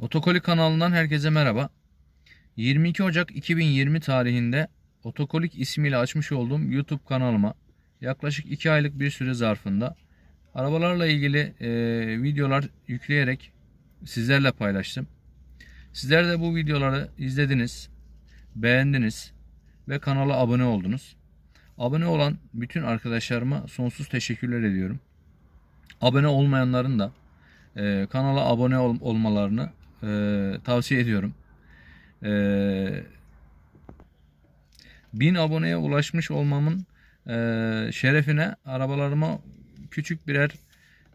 Otokoli kanalından herkese merhaba. 22 Ocak 2020 tarihinde Otokolik ismiyle açmış olduğum YouTube kanalıma yaklaşık 2 aylık bir süre zarfında arabalarla ilgili e, videolar yükleyerek sizlerle paylaştım. Sizler de bu videoları izlediniz, beğendiniz ve kanala abone oldunuz. Abone olan bütün arkadaşlarıma sonsuz teşekkürler ediyorum. Abone olmayanların da e, kanala abone ol- olmalarını e, tavsiye ediyorum. E, 1000 aboneye ulaşmış olmamın e, şerefine arabalarıma küçük birer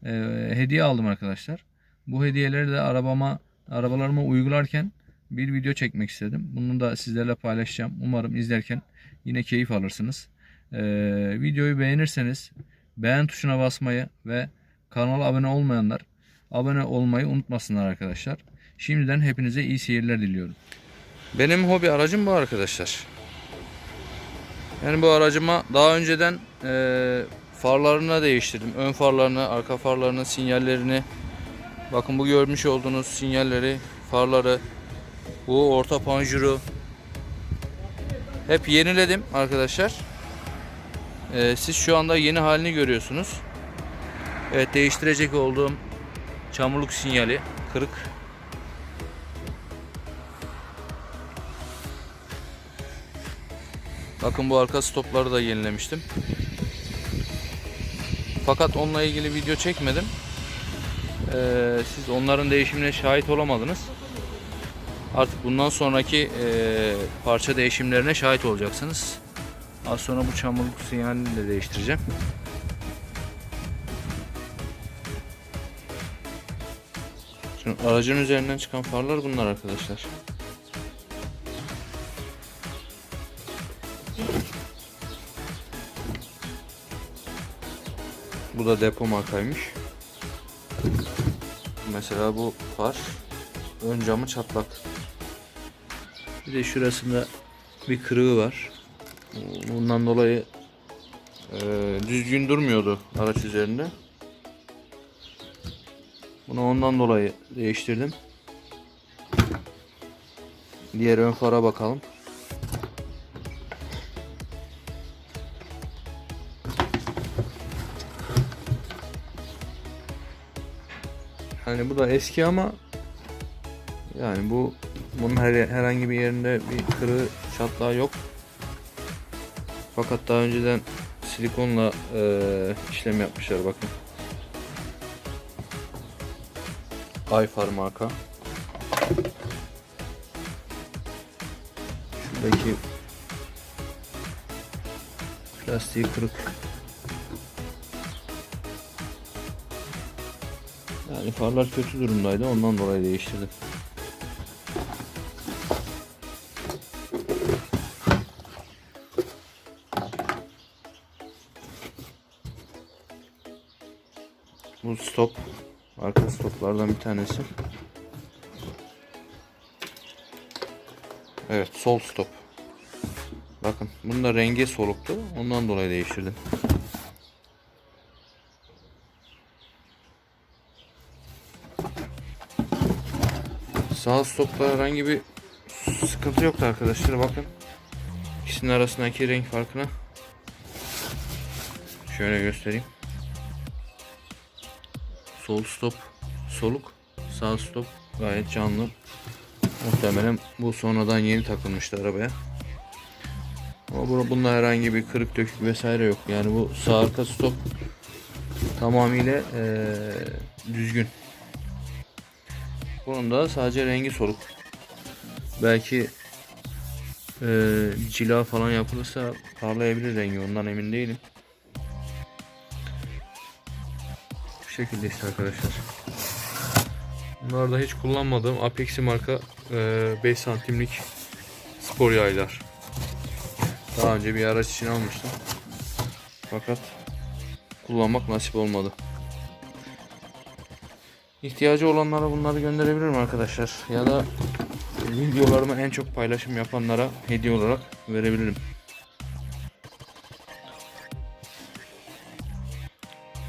e, hediye aldım arkadaşlar. Bu hediyeleri de arabama arabalarıma uygularken bir video çekmek istedim. Bunu da sizlerle paylaşacağım. Umarım izlerken yine keyif alırsınız. E, videoyu beğenirseniz beğen tuşuna basmayı ve kanala abone olmayanlar abone olmayı unutmasınlar arkadaşlar. Şimdiden hepinize iyi seyirler diliyorum. Benim hobi aracım bu arkadaşlar. Yani bu aracıma daha önceden e, farlarını değiştirdim. Ön farlarını, arka farlarını, sinyallerini. Bakın bu görmüş olduğunuz sinyalleri, farları, bu orta panjuru hep yeniledim arkadaşlar. E, siz şu anda yeni halini görüyorsunuz. Evet değiştirecek olduğum çamurluk sinyali kırık. Bakın bu arka stopları da yenilemiştim. Fakat onunla ilgili video çekmedim. Ee, siz onların değişimine şahit olamadınız. Artık bundan sonraki e, parça değişimlerine şahit olacaksınız. Az sonra bu çamurluk sinyalini de değiştireceğim. Şimdi aracın üzerinden çıkan farlar bunlar arkadaşlar. Bu da depo markaymış. Mesela bu far ön camı çatlak. Bir de şurasında bir kırığı var. Bundan dolayı e, düzgün durmuyordu araç üzerinde. Bunu ondan dolayı değiştirdim. Diğer ön fara bakalım. Yani bu da eski ama yani bu bunun her, herhangi bir yerinde bir kırığı çatlağı yok. Fakat daha önceden silikonla eee, işlem yapmışlar bakın. Ayfar marka. Şuradaki plastiği kırık. Yani farlar kötü durumdaydı ondan dolayı değiştirdim. Bu stop arka stoplardan bir tanesi. Evet sol stop. Bakın bunun da rengi soluktu. Ondan dolayı değiştirdim. Sağ stopta herhangi bir sıkıntı yoktu arkadaşlar bakın. İkisinin arasındaki renk farkına şöyle göstereyim. Sol stop soluk, sağ stop gayet canlı. Muhtemelen bu sonradan yeni takılmıştı arabaya. Ama bu- bunda herhangi bir kırık dökük vesaire yok. Yani bu sağ arka stop tamamıyla eee, düzgün. Bunun da sadece rengi soluk. Belki eee, cila falan yapılırsa parlayabilir rengi ondan emin değilim. Bu şekilde işte arkadaşlar. Bunlar da hiç kullanmadığım Apexi marka eee, 5 santimlik spor yaylar. Daha önce bir araç için almıştım. Fakat kullanmak nasip olmadı. İhtiyacı olanlara bunları gönderebilirim arkadaşlar. Ya da videolarımı en çok paylaşım yapanlara hediye olarak verebilirim.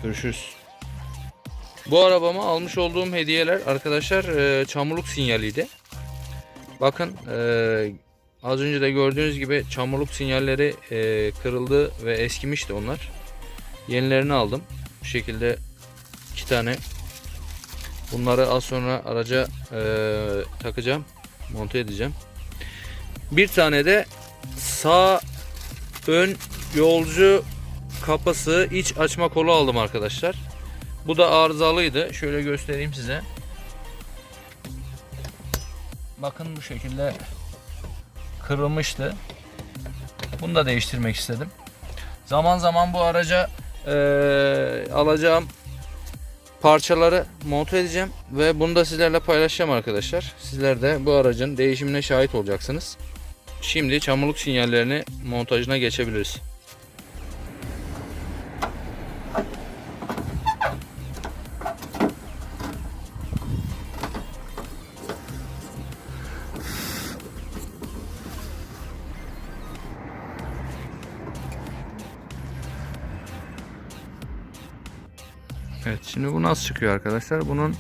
Görüşürüz. Bu arabama almış olduğum hediyeler arkadaşlar e, çamurluk sinyaliydi. Bakın e, az önce de gördüğünüz gibi çamurluk sinyalleri e, kırıldı ve eskimişti onlar. Yenilerini aldım. Bu şekilde iki tane. Bunları az sonra araca e, takacağım. Monte edeceğim. Bir tane de sağ ön yolcu kapısı iç açma kolu aldım arkadaşlar. Bu da arızalıydı. Şöyle göstereyim size. Bakın bu şekilde kırılmıştı. Bunu da değiştirmek istedim. Zaman zaman bu araca eee, alacağım parçaları monte edeceğim ve bunu da sizlerle paylaşacağım arkadaşlar. Sizler de bu aracın değişimine şahit olacaksınız. Şimdi çamurluk sinyallerini montajına geçebiliriz. Evet şimdi bu nasıl çıkıyor arkadaşlar? Bunun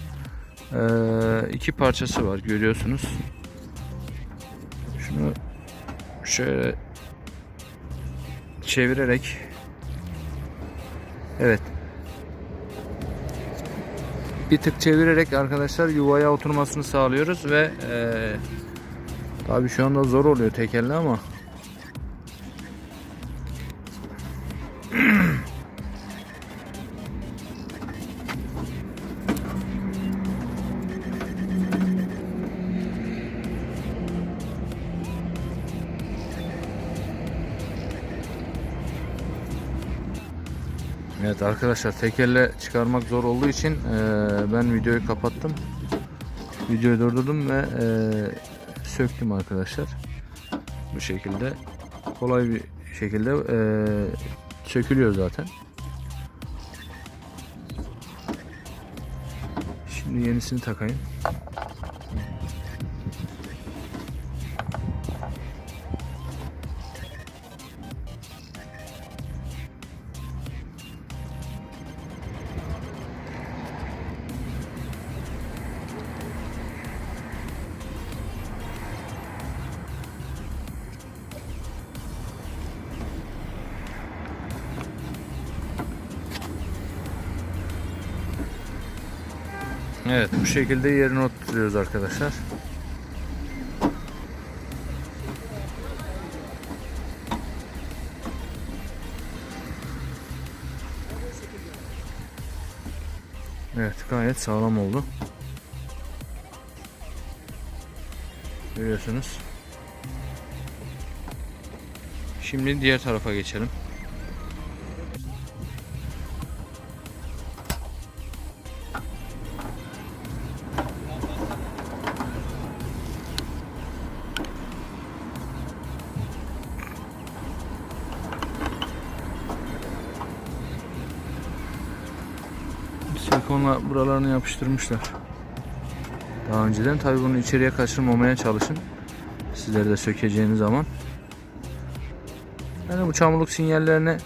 eee, iki parçası var görüyorsunuz. Şunu şöyle çevirerek Evet. Bir tık çevirerek arkadaşlar yuvaya oturmasını sağlıyoruz ve eee tabi şu anda zor oluyor tekerle ama Evet arkadaşlar tekerle çıkarmak zor olduğu için eee, ben videoyu kapattım. Videoyu durdurdum ve eee, söktüm arkadaşlar. Bu şekilde kolay bir şekilde eee, sökülüyor zaten. Şimdi yenisini takayım. Evet bu şekilde yerine oturtuyoruz arkadaşlar. Evet gayet sağlam oldu. Görüyorsunuz. Şimdi diğer tarafa geçelim. Silikonla buralarını yapıştırmışlar. Daha önceden tabi bunu içeriye kaçırmamaya çalışın. Sizleri de sökeceğiniz zaman. Yani bu çamurluk sinyallerini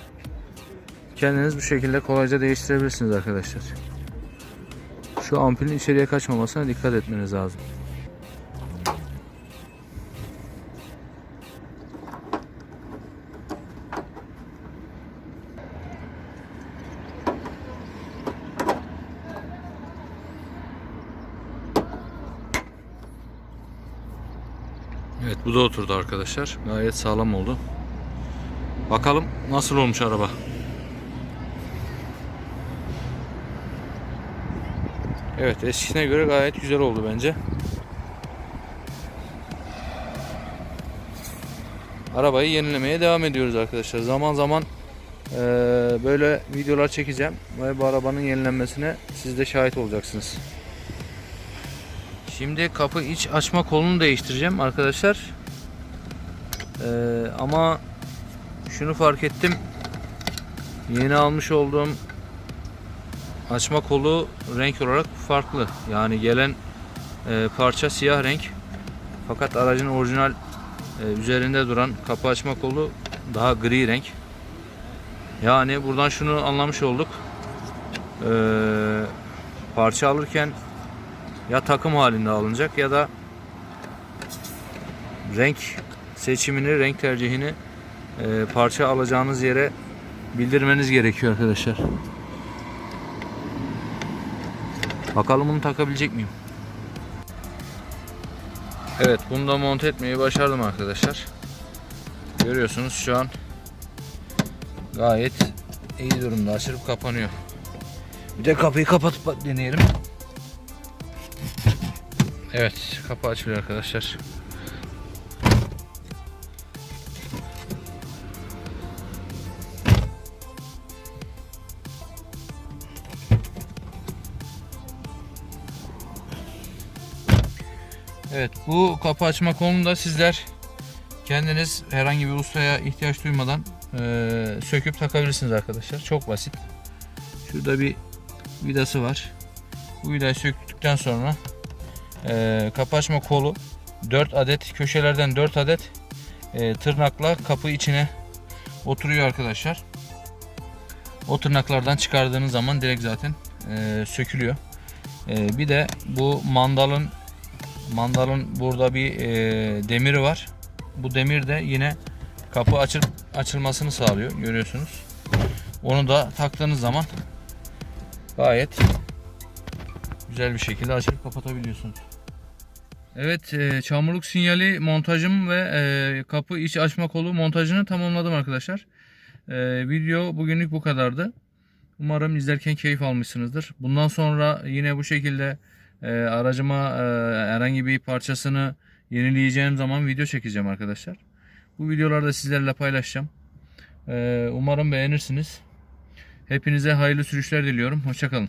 kendiniz bu şekilde kolayca değiştirebilirsiniz arkadaşlar. Şu ampulün içeriye kaçmamasına dikkat etmeniz lazım. Evet bu da oturdu arkadaşlar. Gayet sağlam oldu. Bakalım nasıl olmuş araba. Evet eskisine göre gayet güzel oldu bence. Arabayı yenilemeye devam ediyoruz arkadaşlar. Zaman zaman eee, böyle videolar çekeceğim ve bu arabanın yenilenmesine siz de şahit olacaksınız. Şimdi kapı iç açma kolunu değiştireceğim arkadaşlar. Ee, ama şunu fark ettim. Yeni almış olduğum açma kolu renk olarak farklı. Yani gelen e, parça siyah renk. Fakat aracın orijinal e, üzerinde duran kapı açma kolu daha gri renk. Yani buradan şunu anlamış olduk. Ee, parça alırken ya takım halinde alınacak ya da renk seçimini, renk tercihini e, parça alacağınız yere bildirmeniz gerekiyor arkadaşlar. Bakalım bunu takabilecek miyim? Evet bunu da monte etmeyi başardım arkadaşlar. Görüyorsunuz şu an gayet iyi durumda açılıp kapanıyor. Bir de kapıyı kapatıp deneyelim. Evet kapı açılıyor arkadaşlar. Evet bu kapı açma konumunda sizler kendiniz herhangi bir ustaya ihtiyaç duymadan eee, söküp takabilirsiniz arkadaşlar. Çok basit. Şurada bir vidası var. Bu vidayı söktükten sonra eee kapı açma kolu 4 adet köşelerden 4 adet eee, tırnakla kapı içine oturuyor arkadaşlar. O tırnaklardan çıkardığınız zaman direkt zaten eee, sökülüyor. Eee, bir de bu mandalın mandalın burada bir eee, demiri var. Bu demir de yine kapı açıp açılmasını sağlıyor. Görüyorsunuz. Onu da taktığınız zaman gayet güzel bir şekilde açıp kapatabiliyorsunuz. Evet, e, çamurluk sinyali montajım ve e, kapı iç açma kolu montajını tamamladım arkadaşlar. E, video bugünlük bu kadardı. Umarım izlerken keyif almışsınızdır. Bundan sonra yine bu şekilde e, aracıma e, herhangi bir parçasını yenileyeceğim zaman video çekeceğim arkadaşlar. Bu videoları da sizlerle paylaşacağım. E, umarım beğenirsiniz. Hepinize hayırlı sürüşler diliyorum. Hoşçakalın.